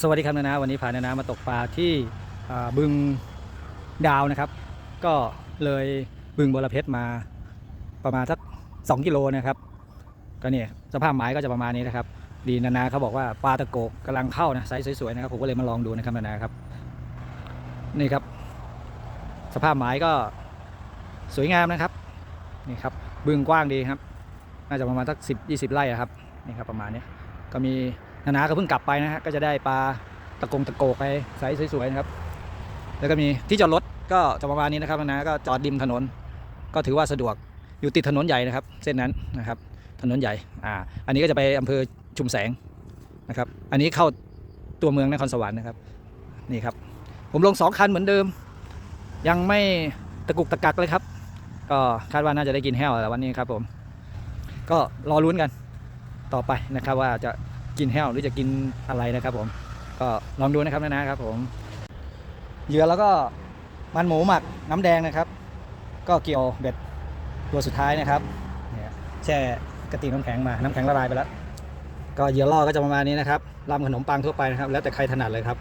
สวัสดีครับนานาวันนี้พานานามาตกปลาที่บึงดาวนะครับ ก็เลยบึงบรเพชรมาประมาณสัก2กิโลนะครับ ก็เนี่ยสภาพหมายก็จะประมาณนี้นะครับ ดีนานาเขาบอกว่าปลาตะโกกกำลังเข้านะไซส์สวยๆนะครับผมก็เลยมาลองดูนะครับนานาครับนี่ครับ สภาพหมายก็สวยงามนะครับนี่ครับบึงกว้างดีครับ น่าจะประมาณสัก10 20 ไร่ครับนี่ครับประมาณนี้ก็มี นานาก็เพิ่งกลับไปนะฮะก็จะได้ปลาตะกงตะโกกไปไซส์สวยๆนะครับ แล้วก็มีที่จอดรถก็จะประมาณนี้นะครับนานาก็จอดริมถนน ก็ถือว่าสะดวกอยู่ติดถนนใหญ่นะครับ เส้นนั้นนะครับ ถนนใหญ่อ่าอันนี้ก็จะไปอำเภอชุมแสงนะครับ อันนี้เข้าตัวเมืองนครสวรรค์นะครับนี่ครับ ผมลงสองคันเหมือนเดิม ยังไม่ตะกุกตะกักเลยครับ ก็คาดว่าน่าจะได้กินแห้วแล้ววันนี้ครับผม ก็รอลุ้นกันต่อไปนะครับว่าจะ กินแห้วหรือจะกินอะไรนะครับผม ก็ลองดูนะครับนะนะครับผม เหยื่อแล้วก็มันหมูหมักน้ำแดงนะครับ ก็เกี่ยวเบ็ดตัวสุดท้ายนะครับเนี่ยแช่กระติกน้ำแข็งมาน้ำแข็งละลายไปแล้ว ก็เหยื่อล่อก็จะประมาณนี้นะครับรำขนมปังทั่วไปนะครับ แล้วแต่ใครถนัดเลยครับ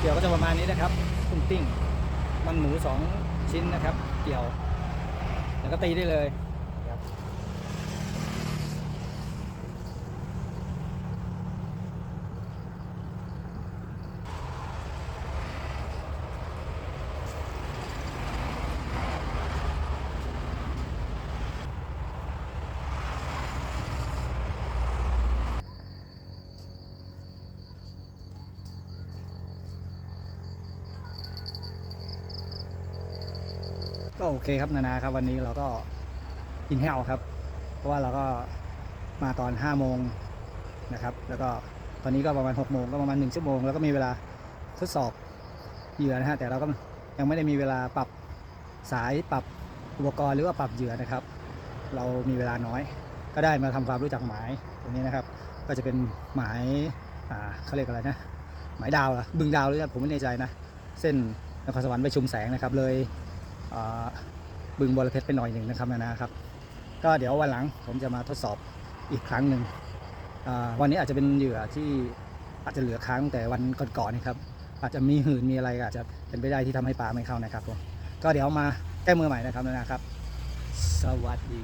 เกี่ยวก็จะประมาณนี้นะครับตุ้งติ้ง มันหมูสองชิ้นนะครับ เกี่ยว แล้วก็ตีได้เลย โอเคครับนานาครับ วันนี้เราก็กินแห้วครับ เพราะว่าเราก็มาตอน5้าโมงนะครับ แล้วก็ตอนนี้ก็ประมาณ6กโมงก็ประมาณ1ชั่วโมงแล้วก็มีเวลาทดสอบเหยื่อนะฮะแต่เราก็ยังไม่ได้มีเวลาปรับสายปรับอุปกรณ์หรือว่าปรับเหยื่อนะครับ เรามีเวลาน้อย ก็ได้มาทำความรู้จักหมายตรงนี้นะครับ ก็จะเป็นหมายอ่าเขาเรียกอะไรนะหมายดาวเหรอบึงดาวหรือผมไม่แน่ใจนะ เส้นนครสวรรค์ไปชุมแสงนะครับ เลย บึงบอรเพชรไปหน่อยหนึ่งนะครับนะครับ ก็เดี๋ยววันหลังผมจะมาทดสอบอีกครั้งหนึ่งวันนี้อาจจะเป็นเหยื่อที่อาจจะเหลือค้างแต่วันก่อนๆนะครับ อาจจะมีหืนมีอะไรก็อาจจะเป็นไปได้ที่ทำให้ปลาไม่เข้านะครับผมก็เดี๋ยวมาแก้มือใหม่นะครับนะครับ สวัสดี